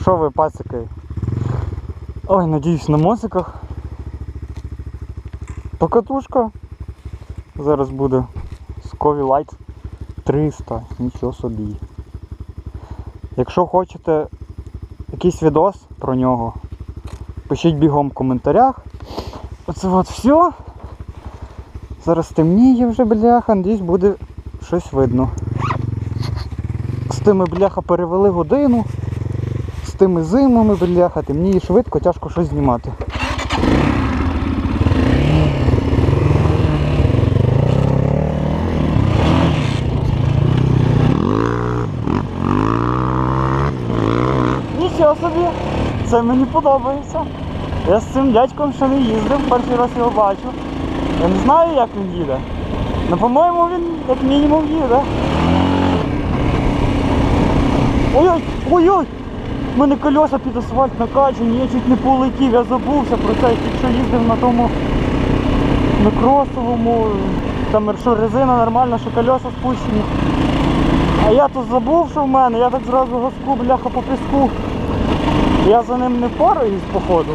Що ви, пацики? Ой, надіюсь на мосиках. Покатушка. Зараз буде Sкові Light 300, нічого собі. Якщо хочете якийсь відос про нього, пишіть бігом в коментарях. Оце от все. Зараз темніє вже бляха, надіюсь буде щось видно. З тими бляха перевели годину. З тими зимами, бляха, темніє швидко, тяжко щось знімати. Нічого собі, це мені подобається. Я з цим дядьком ще не їздив, перший раз його бачу. Я не знаю, як він їде. Ну, по-моєму, він як мінімум їде. Ой-ой, ой-ой! У мене колеса під асфальт накачані, я чуть не полетів, я забувся про це, я тільки що їздив на тому на кросовому, там що резина нормальна, що колеса спущені. А я тут забув, що в мене, я так зразу газку, бляха по піску. Я за ним не впораюсь, походу.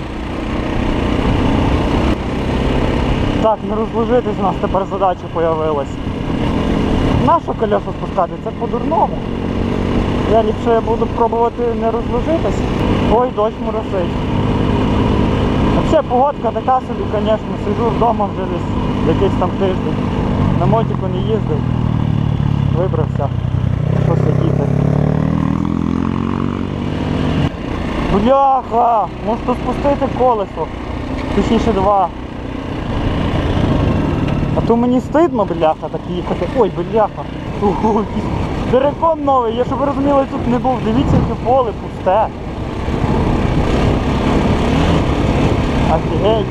Так, не розложитись у нас тепер задача появилась. Нащо колеса спускати? Це по-дурному. Я ліпше буду пробувати не розложитись. Ой, дощ моросить. Взагалі погодка така собі, звісно, сиджу вдома вже десь якийсь там тиждень. На мотику не їздив. Вибрався. Що сидіти. Бляха! Можете спустити колесо. Точніше два. А то мені стидно, бляха, так їхати. Ой, бляха. Дерекон новий, я щоб ви розуміли, тут не був. Дивіться, яке поле пусте. Офігеть.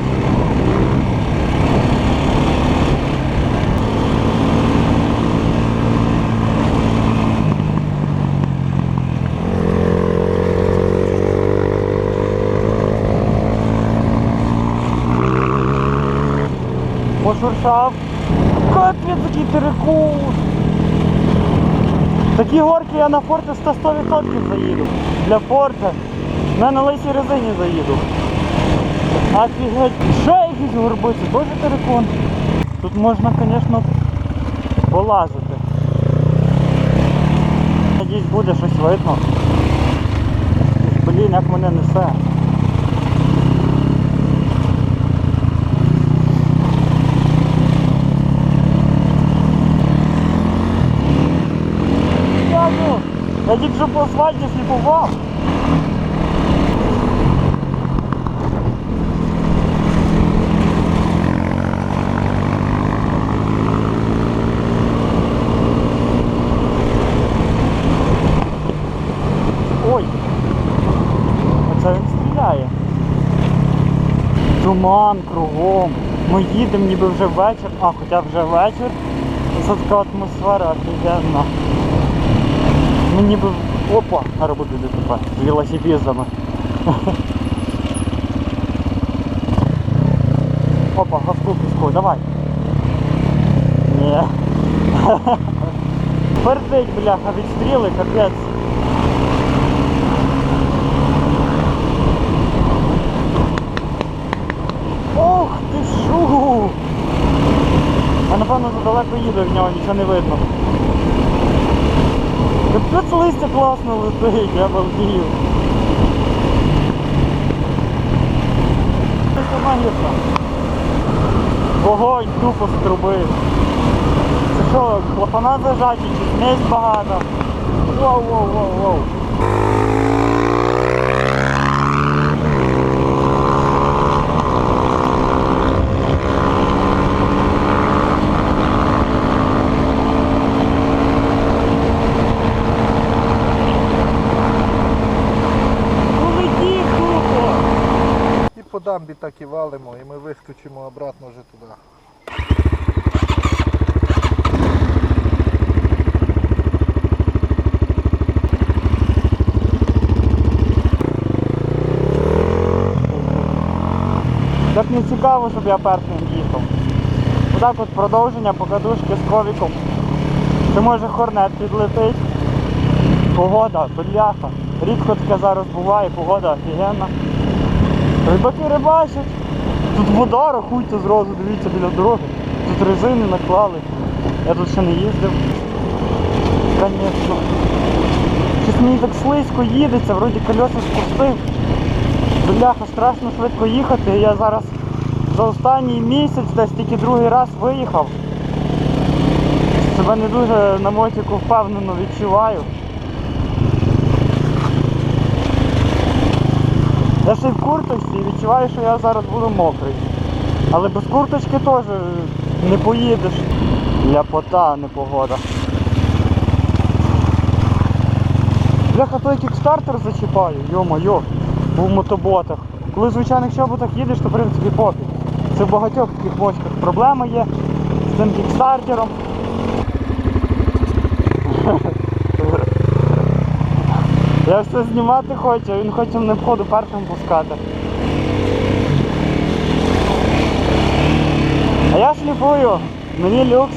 Пошуршав. Капець, який терекут. Такі горки я на форте 100 100% заїду. Для форте. Я на лисій резині заїду. Офігеть. Ще якісь горби, це теж терикон. Тут можна, звісно, полазити. Надіюсь буде щось видно. Блін, як мене несе. Дякую. Я тільки що по асфальті сліпував. Ой! Оце він стріляє. Туман кругом. Ми їдемо ніби вже вечір, а хоча вже вечір. Це така атмосфера офігенна. Ну ніби... Опа! Буде ДТП з велосипедами. Опа, газку піску, давай. Ні. Пердить, бляха, відстріли, капець. Ох ти шу! А напевно задалеко їде, в нього нічого не видно. Капець листя класно летить, я балдію. Вогонь тупо з труби. Це що, клапана зажаті, чи смесь багато? Воу, воу, воу, воу. Ну летів тупо! І по дамбі так і валимо, і ми вискочимо обратно вже туди. Так не цікаво, щоб я першим їхав. Отак от продовження покатушки з ковіком. Чи може хорнет підлетить. Погода, бляха. Рідко таке зараз буває, погода офігенна. Рибаки рибачать. Тут вода, рахуйте зразу, дивіться біля дороги. Тут резини наклали. Я тут ще не їздив. Звісно. Щось мені так слизько їдеться, вроді колеса спустив. Бляха, страшно швидко їхати. Я зараз за останній місяць десь тільки другий раз виїхав. Себе не дуже на мотику впевнено відчуваю. Я ще в курточці і відчуваю, що я зараз буду мокрий. Але без курточки теж не поїдеш. Ляпота, а не погода. Бляха, той кікстартер зачіпаю, йо-моє, був в мотоботах. Коли в звичайних чоботах їдеш, то в принципі пофіг. Це в багатьох таких бочках проблема є з цим кікстартером. Я все знімати хочу, він хоче мене входу першим пускати. А я шліфую, мені люкс.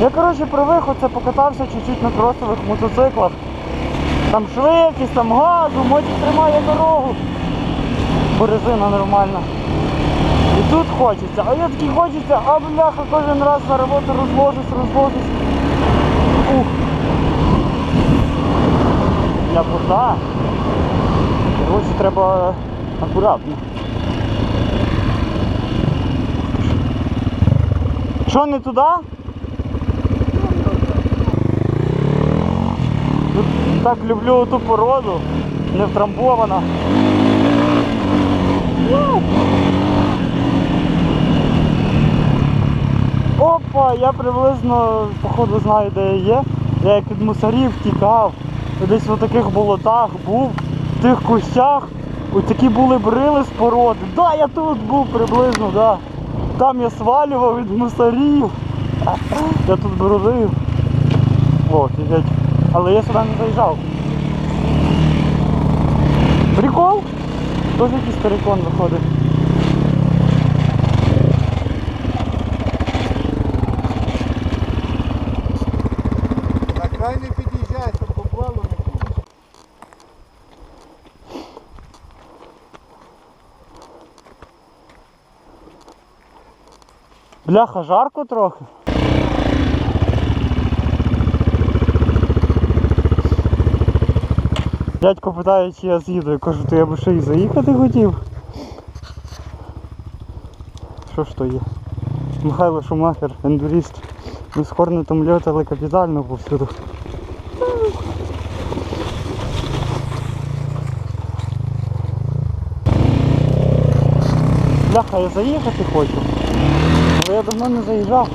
Я коротше привик оце покатався чуть-чуть на кросових мотоциклах. Там швидкість, там газу, мотик тримає дорогу. Бо резина нормальна. Тут хочеться, а я такий хочеться, а бляха кожен раз на роботу розложусь, розложусь. Ух. Ляпота. Коротше, треба акуратно. Що не туди? Так люблю ту породу, не втрамбована. Опа, я приблизно, походу, знаю, де я є. Я як від мусорів тікав, десь в таких болотах був, в тих кущах. Ось такі були брили з. Да, я тут був приблизно, да. Там я свалював від мусорів. Я тут бродив. О, фігеть. Але я сюди не заїжджав. Прикол? Тоже якийсь перекон виходить. На край не під'їжджай, щоб обвалу не було. Бляха, жарко трохи. Дядько питає, чи я з'їду. Я кажу, то я би ще й заїхати хотів. Що ж то є? Михайло Шумахер, ендуріст. Ми з Хорнетом льотали капітально повсюду. Бляха, я заїхати хочу. Я давно не заїжджав.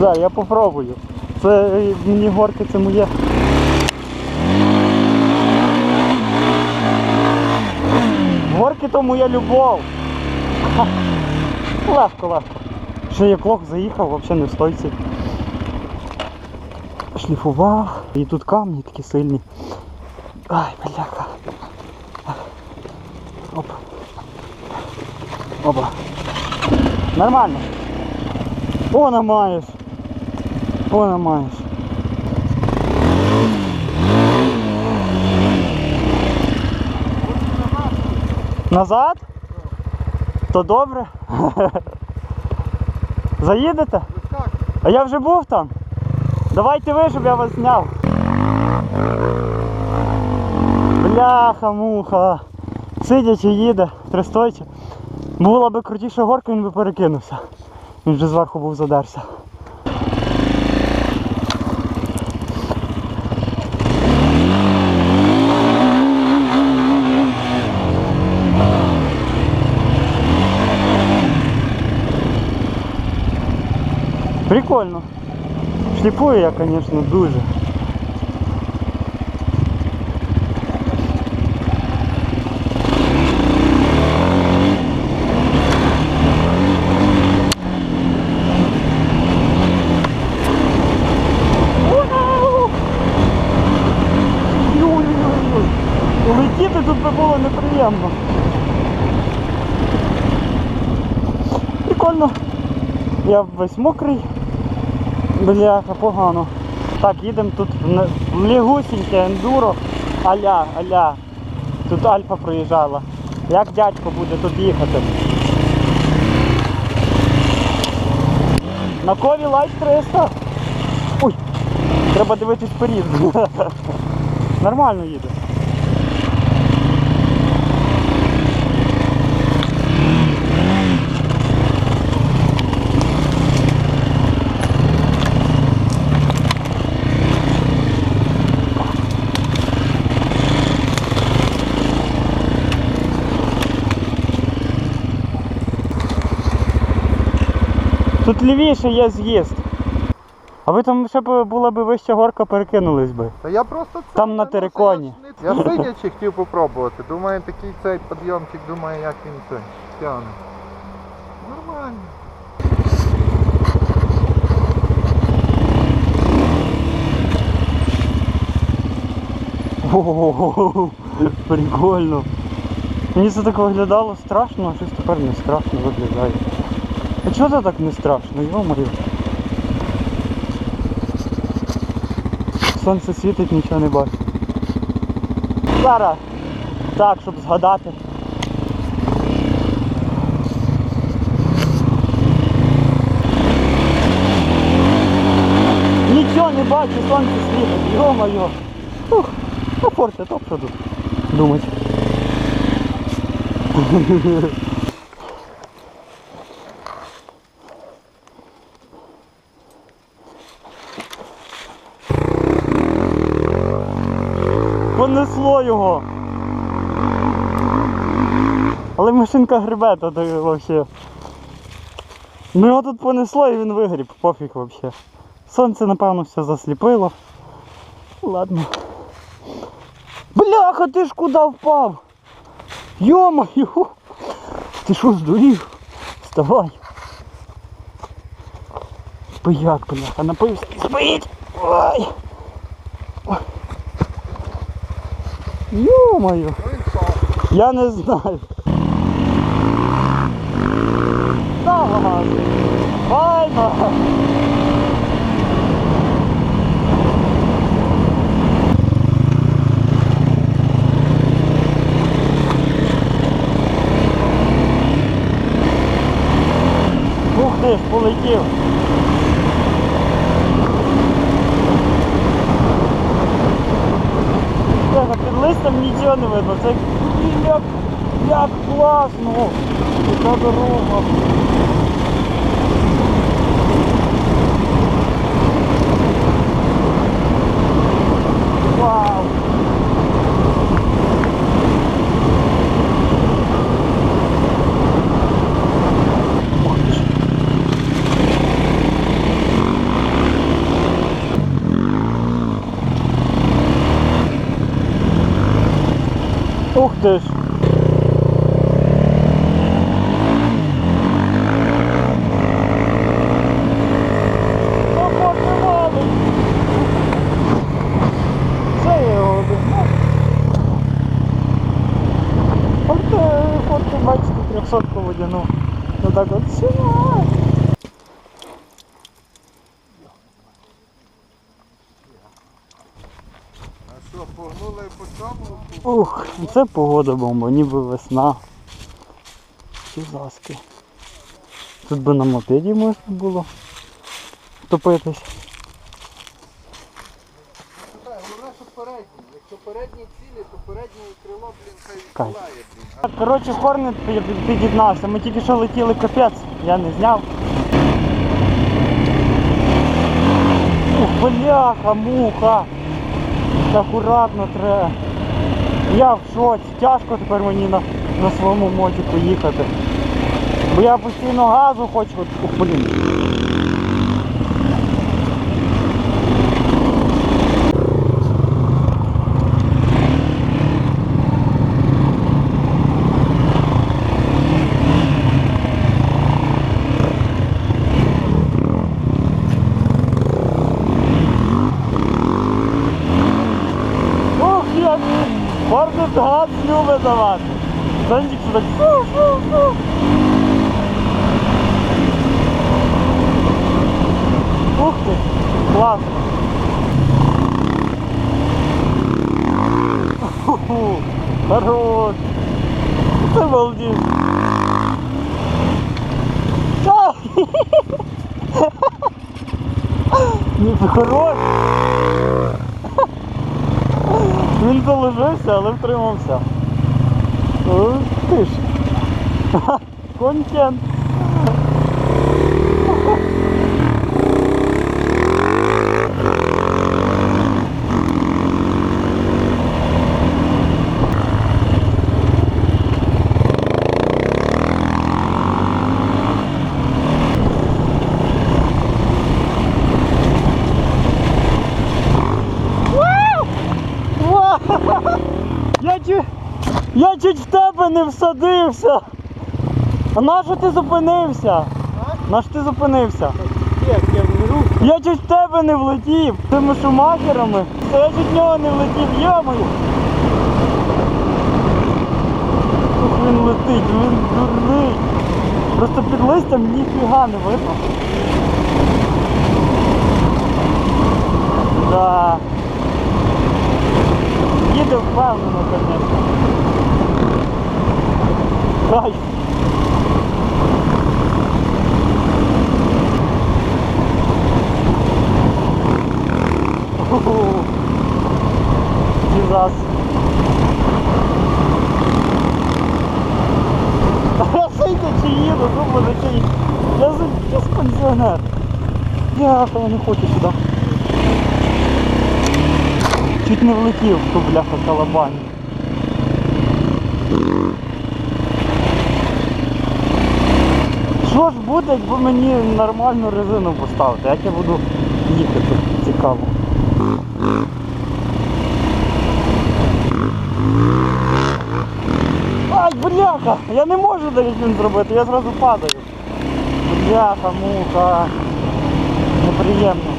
Да, я попробую. Це е, мені горки це моє. Горки то моя любов. Легко, легко. Ще я плохо заїхав, взагалі не в стойці. Шліфував. І тут камні такі сильні. Ай, бляха. Оп. Опа. Нормально. О, маєш. О, маєш. Назад? То добре. Заїдете? А я вже був там. Давайте ви, щоб я вас зняв. Бляха, муха. Сидячи їде, тристойче. Була би крутіша горка, він би перекинувся. Він вже зверху був задерся. Прикольно. Сліпою я, звісно, дуже. Улетіти тут би було. Прикольно. Я весь мокрий. Бляха, погано. Так, їдемо тут в лігусіньке ендуро. Аля, аля. Тут Альфа проїжджала. Як дядько буде тут їхати? На кові лайт 300. Ой, треба дивитись вперед. Нормально їде. Тут лівіше є з'їзд. А ви там ще б була б вища горка, перекинулись би. Та я просто це. Там на териконі. Я ж сидячи хотів попробувати. Думаю, такий цей підйомчик, думаю, як він це тягне. Нормально. Ого, прикольно. Мені це так виглядало страшно, а щось тепер не страшно виглядає. А чого це так не страшно, йо-моє? Сонце світить, нічого не бачу. Зараз. Так, щоб згадати. Нічого не бачу, сонце світить, йо-моє. Ух, а форте топ що думать. Понесло його. Але машинка грибе, то взагалі. Ну його тут понесло і він вигріб, пофіг взагалі. Сонце, напевно, все засліпило. Ладно. Бляха, ти ж куди впав? Йо-моє! Ти що здурів? Вставай. Пияк, бляха, напився. Спить! Ой! Йо-моє! Я не знаю. Файно! Ух ти ж, полетів. Під листом нічого не видно. Це як, як класно. Яка дорога. Вау. Ух ти ж. Ух ти ж. Ого, тривалий. Це я його обігнав. Форте, форте, бачите, 300 водяну. Ну так от сіла. А що, погнули по цьому? Це погода бомба, ніби весна. Ці заски. Тут би на мопеді можна було топитись. Якщо передні цілі, то переднє крило, блін, хай Так, коротше, Хорнет під'єднався. Ми тільки що летіли капець, я не зняв. Ух, бляха, муха. Акуратно треба. Я в шоці. Тяжко тепер мені на, на своєму моді поїхати. Бо я постійно газу хочу. Блін. Ох, як Хорнет газ любить давати. Сончик що так фу-фу-фу. Ух ти, класно. Ху-ху, Хорош. Це балдіж. Та! Ні, хорош. Він але втримався. Ти ж. Контент. Ва! Я чуть, я чуть в тебе не всадився. А на що ти зупинився? На що ти зупинився? Я чуть в тебе не влетів тими шумахерами. Я чуть в нього не влетів, йомою. Ух, він летить, він дурний. Просто під листям ніфіга не видно. Да. Їде впевнено, звісно. Ху-ху. Дізас. Чи їду, думаю. Я з- я з пенсіонер. Я, не хочу сюди. Чуть не влетів ту бляха калабані. Що ж буде, якби мені нормальну резину поставити? Як я буду їхати? Цікаво. Ай, бляха! Я не можу доріжін зробити, я зразу падаю. Бляха, муха. Неприємно.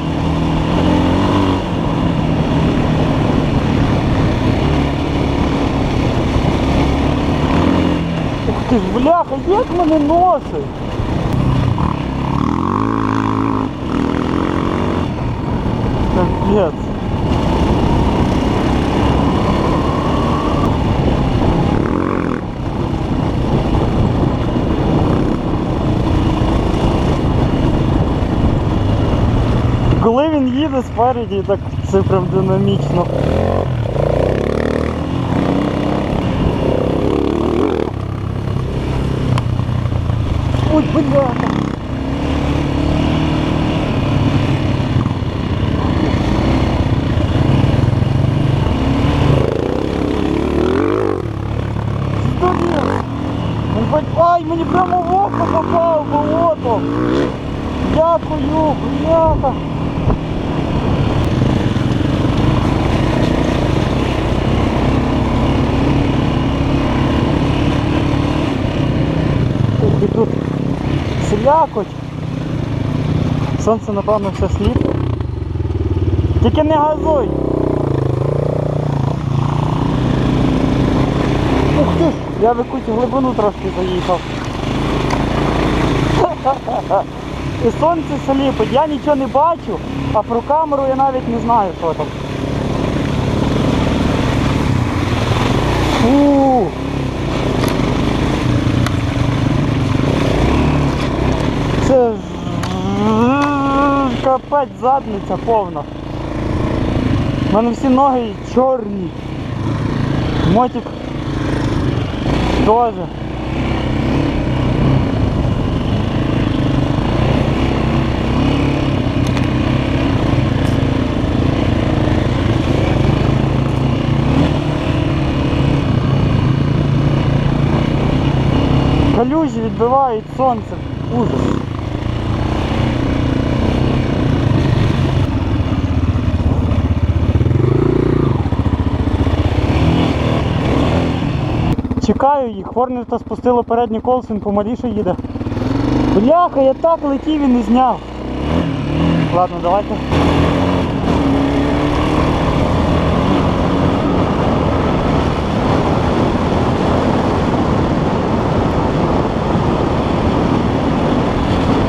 Ух ти ж, бляха, як мене носить? Капець. Коли він їде спереді, так це прям динамічно. Ой, бляха. Він. Ай, мені прямо в око попав болото. Дякую, бляха. І тут слякоть. Сонце, напевно, все сліп. Тільки не газуй. Я в якусь глибину трошки заїхав. І сонце сліпить, я нічого не бачу, а про камеру я навіть не знаю, що там. Фу. Це капець задниця повна. У мене всі ноги чорні. Мотик теж. Калюжі відбивають сонце. Ужас. Чекаю їх, Хорнета спустило переднє колесо, він помаліше їде. Бляха, я так летів і не зняв. Ладно, давайте.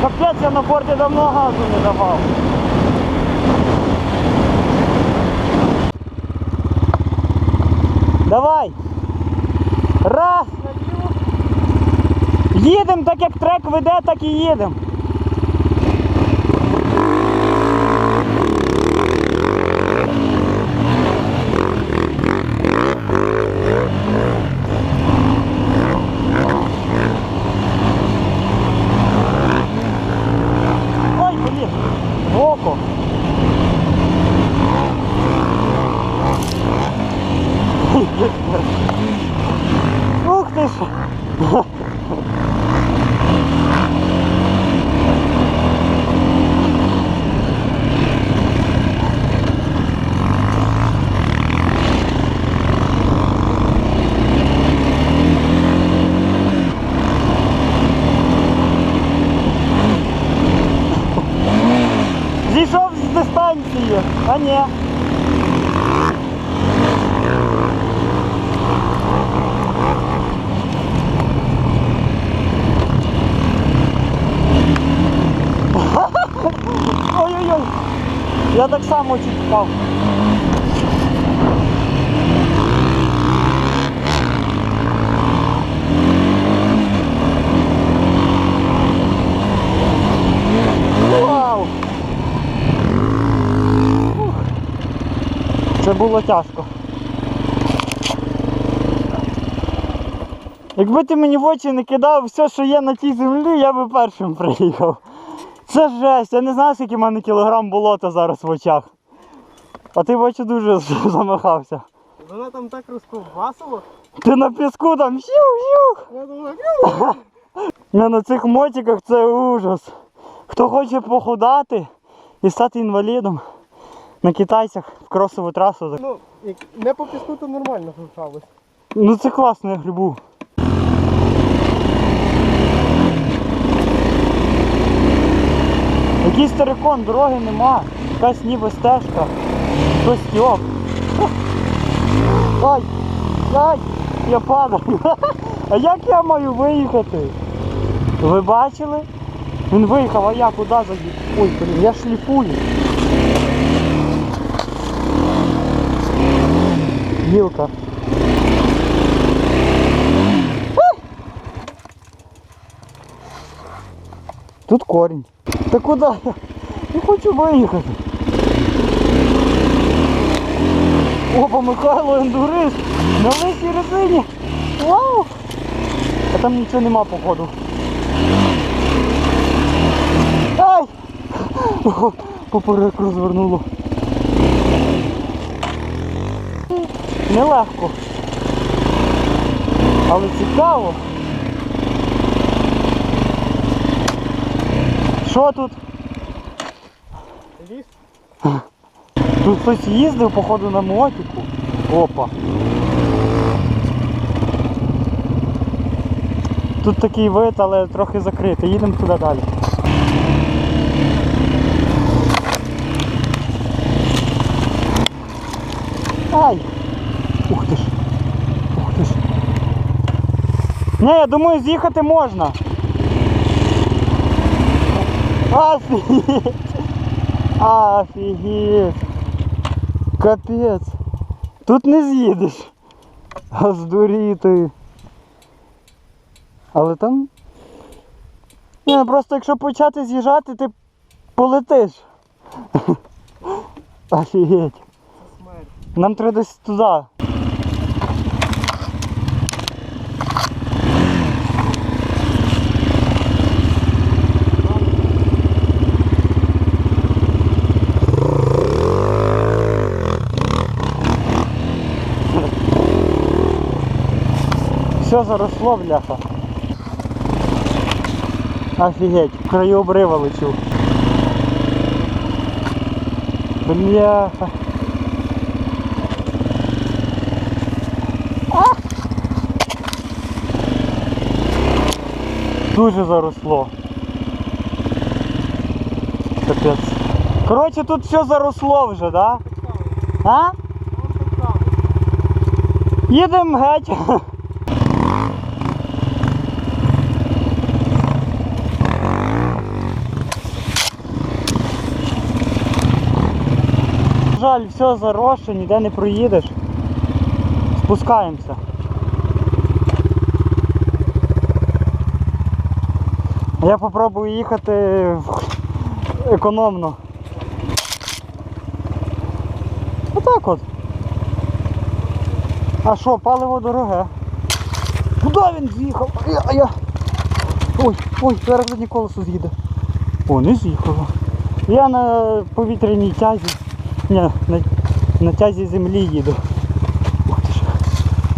Капець, я на порті давно газу не давав. Давай! Їдемо так, як трек веде, так і їдемо. Ух ти ж. Зійшов з дистанції, а ні. Ой-ой-ой. Я так само чуть впав. Це було тяжко. Якби ти мені в очі не кидав все, що є на тій землі, я би першим приїхав. Це жесть, я не знаю, скільки в мене кілограм болота зараз в очах. А ти очі дуже замахався. Вона там так розковбасила. Ти на піску там щух-щух. Я на цих мотиках це ужас. Хто хоче похудати і стати інвалідом на китайцях в кросову трасу. ну, не по піску, то нормально вивчалось. Ну це класно, я грибу. Якийсь терикон, дороги нема, якась ніби стежка, хтось стьоп. Ай, ай, я падаю. А як я маю виїхати? Ви бачили? Він виїхав, а я куди заїду? Ой, блін, я шліфую. Гілка. Тут корінь. Та куди? я? Хочу виїхати. Опа, Михайло ендурист на лисій резині. Вау! А там нічого нема походу. Ай! О, Поперек розвернуло. Нелегко. Але цікаво. Що тут? Ліс. Тут хтось їздив, походу, на мотику. Опа. Тут такий вид, але трохи закритий. Їдемо туди далі. Ай! Ух ти ж! Ух ти ж! Не, я думаю, з'їхати можна. Офігеть! Офігеть! Капець! Тут не з'їдеш. А здуріти. Але там. Ні, ну просто якщо почати з'їжджати, ти полетиш. Офігеть. Нам треба десь туди. Все заросло, бляха. Офігеть, в краю обрива лечу. Бляха. Дуже заросло. Капець. Коротше, тут все заросло вже, да? А? Їдемо геть. жаль, все заросше, ніде не проїдеш. Спускаємося. Я попробую їхати економно. Отак от. А що, паливо дороге? Куди він з'їхав? Я, я... Ой, ой, зараз заднє колесо з'їде. О, не з'їхало. Я на повітряній тязі. Ні, на, на тязі землі їду. Ух ти ж.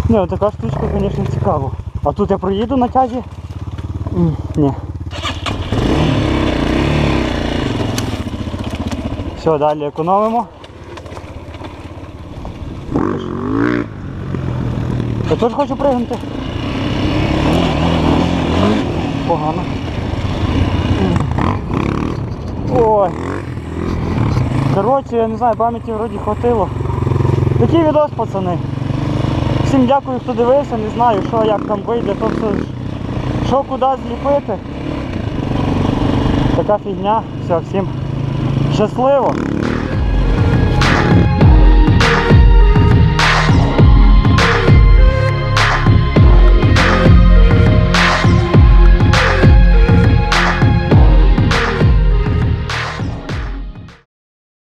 Ні, така штучка, звісно, цікава. А тут я проїду на тязі? Ні. Все, далі економимо. Я теж хочу пригнути. Погано. Ой. Коротше, я не знаю, пам'яті вроді хватило. Такий відос, пацани. Всім дякую, хто дивився, не знаю, що як там вийде, то все ж. Що куди зліпити. Така фігня. Все, всім щасливо.